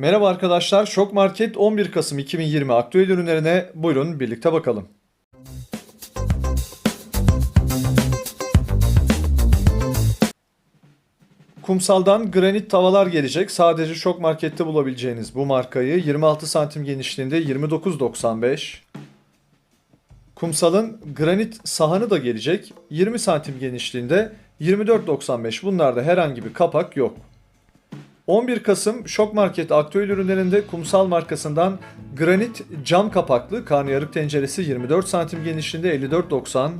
Merhaba arkadaşlar, Şok Market 11 Kasım 2020 aktüel ürünlerine buyurun birlikte bakalım. Kumsaldan granit tavalar gelecek. Sadece Şok Market'te bulabileceğiniz bu markayı 26 santim genişliğinde 29.95. Kumsal'ın granit sahanı da gelecek. 20 santim genişliğinde 24.95. Bunlarda herhangi bir kapak yok. 11 Kasım Şok Market aktüel ürünlerinde Kumsal markasından granit cam kapaklı karnıyarık tenceresi 24 santim genişliğinde 54.90.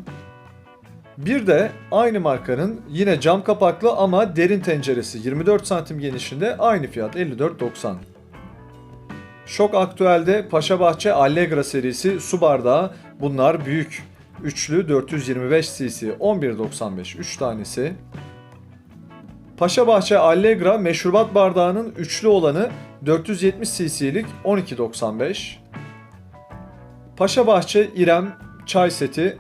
Bir de aynı markanın yine cam kapaklı ama derin tenceresi 24 santim genişliğinde aynı fiyat 54.90. Şok Aktüel'de Paşabahçe Allegra serisi su bardağı bunlar büyük. Üçlü 425 cc 11.95 3 tanesi. Paşabahçe Allegra meşrubat bardağının üçlü olanı 470 cc'lik 12.95. Paşabahçe İrem çay seti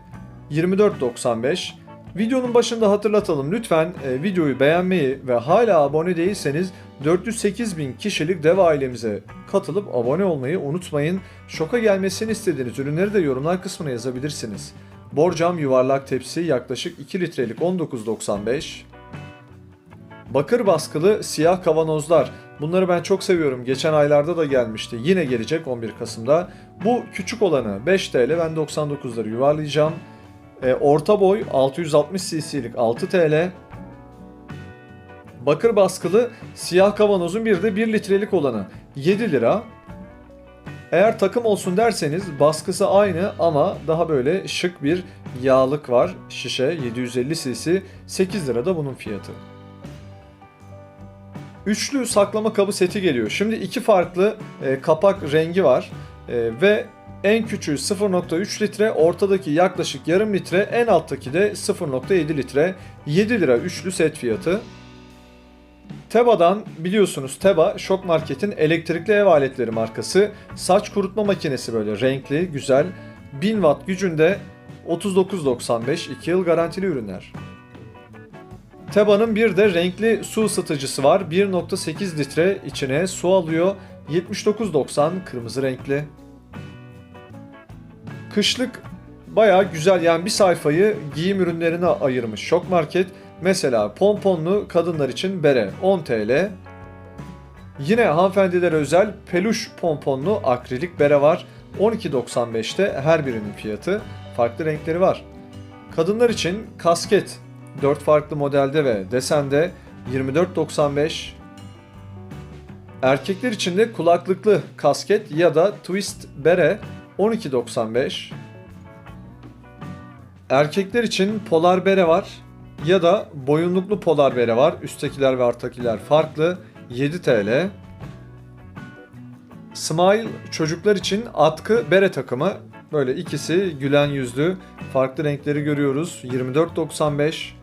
24.95. Videonun başında hatırlatalım lütfen e, videoyu beğenmeyi ve hala abone değilseniz 408 bin kişilik dev ailemize katılıp abone olmayı unutmayın. Şoka gelmesini istediğiniz ürünleri de yorumlar kısmına yazabilirsiniz. Borcam yuvarlak tepsi yaklaşık 2 litrelik 19.95. Bakır baskılı siyah kavanozlar. Bunları ben çok seviyorum. Geçen aylarda da gelmişti. Yine gelecek 11 Kasım'da. Bu küçük olanı 5 TL ben 99'ları yuvarlayacağım. E, orta boy 660 cc'lik 6 TL. Bakır baskılı siyah kavanozun bir de 1 litrelik olanı 7 lira. Eğer takım olsun derseniz baskısı aynı ama daha böyle şık bir yağlık var. Şişe 750 cc 8 lira da bunun fiyatı. Üçlü saklama kabı seti geliyor. Şimdi iki farklı e, kapak rengi var E, ve en küçüğü 0.3 litre, ortadaki yaklaşık yarım litre, en alttaki de 0.7 litre. 7 lira üçlü set fiyatı. Teba'dan biliyorsunuz Teba Şok Market'in elektrikli ev aletleri markası. Saç kurutma makinesi böyle renkli, güzel. 1000 watt gücünde 39.95 2 yıl garantili ürünler. Teba'nın bir de renkli su ısıtıcısı var. 1.8 litre içine su alıyor. 79.90 kırmızı renkli. Kışlık baya güzel yani bir sayfayı giyim ürünlerine ayırmış Şok Market. Mesela pomponlu kadınlar için bere 10 TL. Yine hanımefendilere özel peluş pomponlu akrilik bere var. 12.95'te her birinin fiyatı. Farklı renkleri var. Kadınlar için kasket 4 farklı modelde ve desende 24.95. Erkekler için de kulaklıklı kasket ya da twist bere 12.95. Erkekler için polar bere var ya da boyunluklu polar bere var. Üsttekiler ve alttakiler farklı 7 TL. Smile çocuklar için atkı bere takımı. Böyle ikisi gülen yüzlü. Farklı renkleri görüyoruz. 24.95.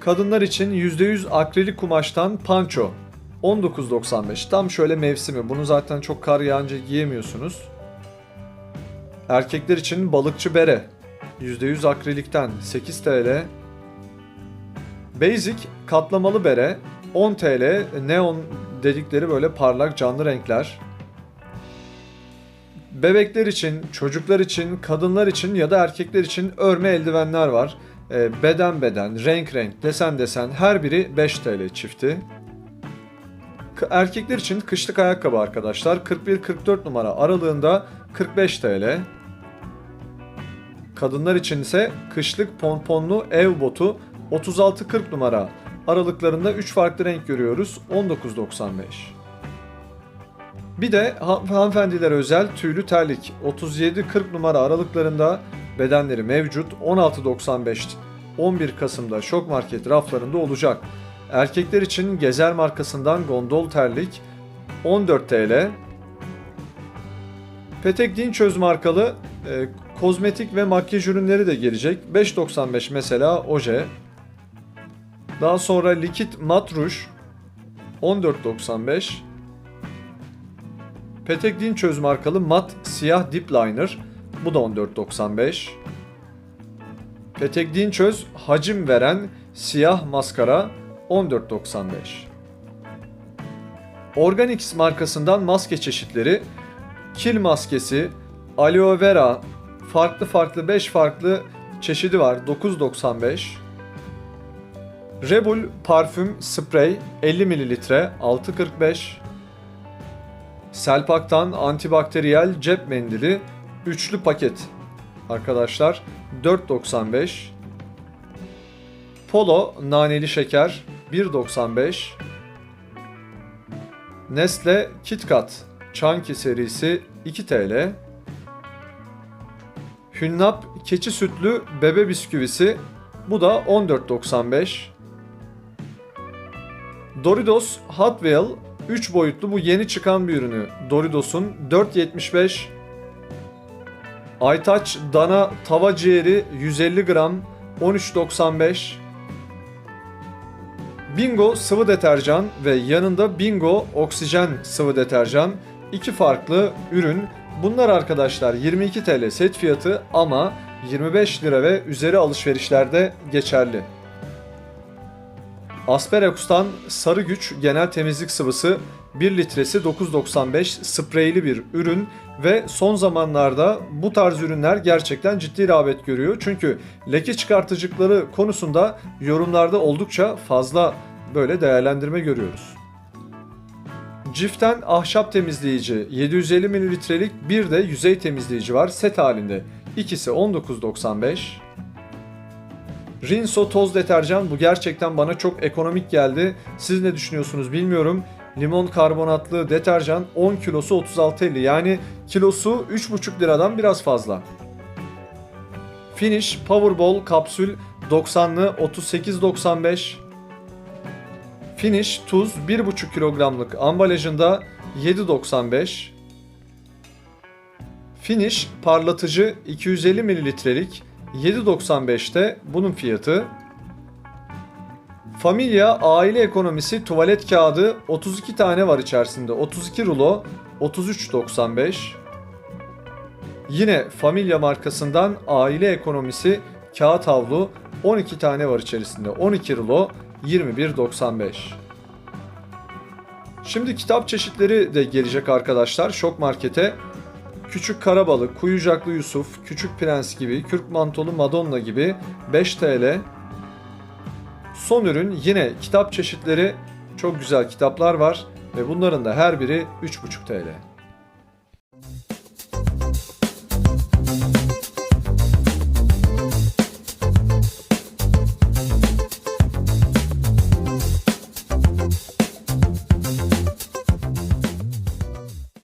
Kadınlar için %100 akrilik kumaştan panço 19.95. Tam şöyle mevsimi. Bunu zaten çok kar yağınca giyemiyorsunuz. Erkekler için balıkçı bere %100 akrilikten 8 TL. Basic katlamalı bere 10 TL. Neon dedikleri böyle parlak canlı renkler. Bebekler için, çocuklar için, kadınlar için ya da erkekler için örme eldivenler var. E, beden beden, renk renk, desen desen her biri 5 TL çifti. Erkekler için kışlık ayakkabı arkadaşlar 41-44 numara aralığında 45 TL. Kadınlar için ise kışlık pomponlu ev botu 36-40 numara aralıklarında 3 farklı renk görüyoruz 19.95. Bir de ha- hanımefendilere özel tüylü terlik 37-40 numara aralıklarında bedenleri mevcut 16.95 11 Kasım'da Şok Market raflarında olacak. Erkekler için Gezer markasından gondol terlik 14 TL. Petek Dinçöz markalı e, kozmetik ve makyaj ürünleri de gelecek. 5.95 mesela oje. Daha sonra likit mat ruj 14.95. Petek Dinçöz markalı mat siyah dip liner bu da 14.95. Petek Dinçöz hacim veren siyah maskara 14.95. Organix markasından maske çeşitleri, kil maskesi, aloe vera, farklı farklı 5 farklı çeşidi var 9.95. Rebul parfüm sprey 50 ml 6.45. Selpak'tan antibakteriyel cep mendili üçlü paket arkadaşlar 4.95. Polo naneli şeker 1.95. Nestle KitKat Chunky serisi 2 TL. Hünnap keçi sütlü bebe bisküvisi bu da 14.95. Doritos Hot Wheel 3 boyutlu bu yeni çıkan bir ürünü. Doritos'un 4.75. Aytaç dana tava ciğeri 150 gram 13.95. Bingo sıvı deterjan ve yanında Bingo oksijen sıvı deterjan iki farklı ürün. Bunlar arkadaşlar 22 TL set fiyatı ama 25 lira ve üzeri alışverişlerde geçerli. Asperex'tan Sarı Güç genel temizlik sıvısı 1 litresi 9.95 spreyli bir ürün ve son zamanlarda bu tarz ürünler gerçekten ciddi rağbet görüyor. Çünkü leke çıkartıcılıkları konusunda yorumlarda oldukça fazla böyle değerlendirme görüyoruz. Cif'ten ahşap temizleyici 750 mililitrelik bir de yüzey temizleyici var set halinde. İkisi 19.95. Rinso toz deterjan bu gerçekten bana çok ekonomik geldi. Siz ne düşünüyorsunuz bilmiyorum. Limon karbonatlı deterjan 10 kilosu 36.50 yani kilosu 3,5 liradan biraz fazla. Finish Powerball kapsül 90'lı 38.95. Finish tuz 1,5 kilogramlık ambalajında 7.95. Finish parlatıcı 250 mililitrelik 7.95'te bunun fiyatı. Familia aile ekonomisi tuvalet kağıdı 32 tane var içerisinde. 32 rulo 33.95. Yine Familia markasından aile ekonomisi kağıt havlu 12 tane var içerisinde. 12 rulo 21.95. Şimdi kitap çeşitleri de gelecek arkadaşlar Şok Market'e. Küçük Karabalık, Kuyucaklı Yusuf, Küçük Prens gibi, Kürk Mantolu Madonna gibi 5 TL. Son ürün yine kitap çeşitleri. Çok güzel kitaplar var ve bunların da her biri 3,5 TL.